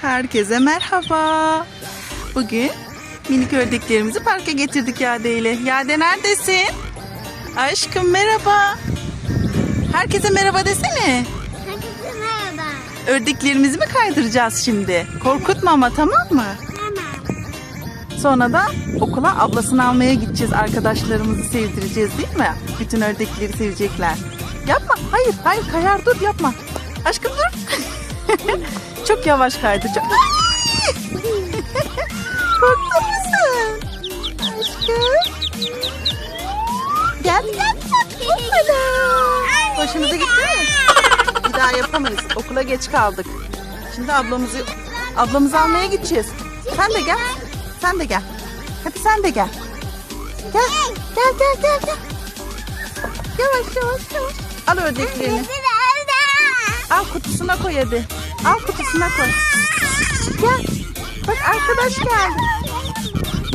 Herkese merhaba. Bugün minik ördeklerimizi parka getirdik Yade ile. Yade neredesin? Aşkım merhaba. Herkese merhaba desene. Herkese merhaba. Ördeklerimizi mi kaydıracağız şimdi? Korkutma ama tamam mı? Tamam. Sonra da okula ablasını almaya gideceğiz. Arkadaşlarımızı sevdireceğiz değil mi? Bütün ördekleri sevecekler. Yapma. Hayır, hayır kayar dur yapma. Aşkım dur. Çok yavaş kaydıracağım. Korktun mu sen? Aşkım. Gel gel gel. Hoppala. Hoşunuza gitti mi? Bir daha yapamayız. Okula geç kaldık. Şimdi ablamızı ablamızı almaya gideceğiz. Sen de gel. Sen de gel. Hadi sen de gel. Gel. Gel gel gel gel. Yavaş yavaş yavaş. Al ördeklerini. Al kutusuna koy hadi. Al kutusuna koy. Gel. Bak arkadaş geldi.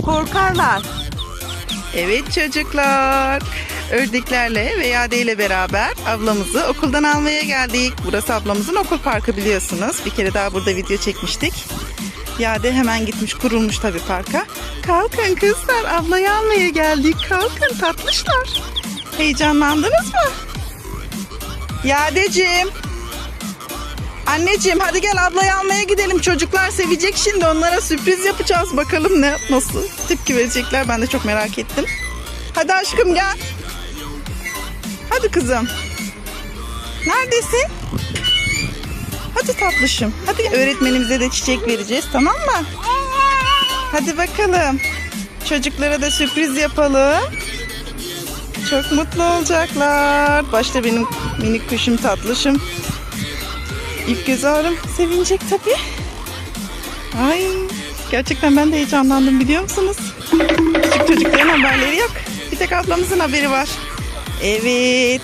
Korkarlar. Evet çocuklar. Ördeklerle ve Yade ile beraber ablamızı okuldan almaya geldik. Burası ablamızın okul parkı biliyorsunuz. Bir kere daha burada video çekmiştik. Yade hemen gitmiş kurulmuş tabii parka. Kalkın kızlar ablayı almaya geldik. Kalkın tatlışlar. Heyecanlandınız mı? Yadeciğim. Anneciğim hadi gel ablayı almaya gidelim. Çocuklar sevecek şimdi. Onlara sürpriz yapacağız. Bakalım ne nasıl tepki verecekler. Ben de çok merak ettim. Hadi aşkım gel. Hadi kızım. Neredesin? Hadi tatlışım. Hadi öğretmenimize de çiçek vereceğiz tamam mı? Hadi bakalım. Çocuklara da sürpriz yapalım. Çok mutlu olacaklar. Başta benim minik kuşum tatlışım. İlk göz ağrım sevinecek tabii. Ay gerçekten ben de heyecanlandım biliyor musunuz? Küçük çocukların haberleri yok. Bir tek ablamızın haberi var. Evet.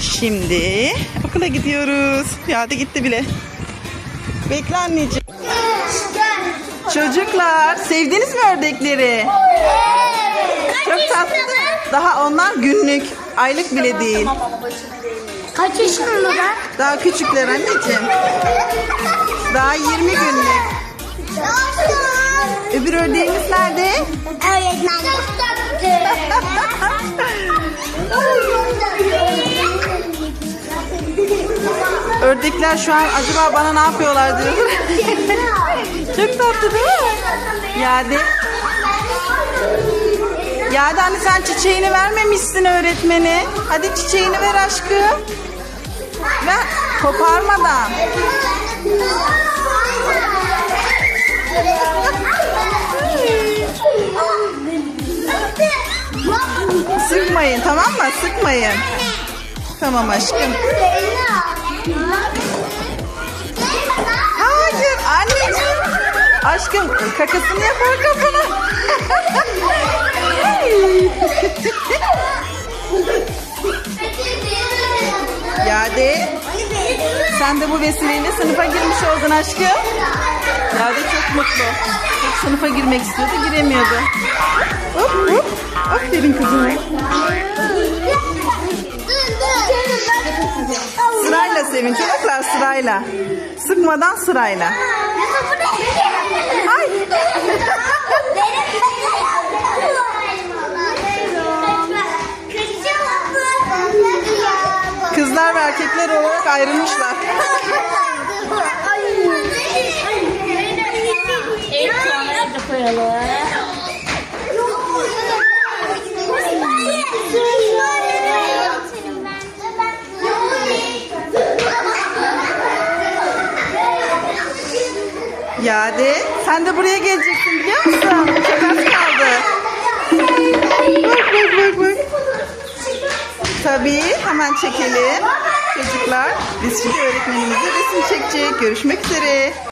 Şimdi okula gidiyoruz. Ya da gitti bile. Bekle anneciğim. Çocuklar sevdiniz mi ördekleri? Çok tatlı. Daha onlar günlük. Aylık bile değil. Kaç yaşında ben? Daha küçükler anneciğim. Daha 20 günlük. Öbür ördeğimiz nerede? Öğretmen. Ördekler şu an acaba bana ne yapıyorlar diyor. Çok tatlı değil mi? Yade. Yade anne sen çiçeğini vermemişsin öğretmeni. Hadi çiçeğini ver aşkım. Ver. Koparmadan. Sıkmayın tamam mı? Sıkmayın. Tamam aşkım. Hayır anneciğim. Aşkım kakasını yapar kafana. Yade sen de bu vesileyle sınıfa girmiş oldun aşkım. Yade çok mutlu. Hep sınıfa girmek istiyordu giremiyordu. Hop hop. Aferin kızım. Sırayla sevin çocuklar sırayla. Sıkmadan sırayla. Ay. Erkekler olarak ayrılmışlar. Da koyalım. Yade sen de buraya geleceksin biliyor musun? Çok az kaldı. Bak bak bak bak. Tabii hemen çekelim. Çocuklar biz şimdi öğretmenimize resim çekecek. Görüşmek üzere.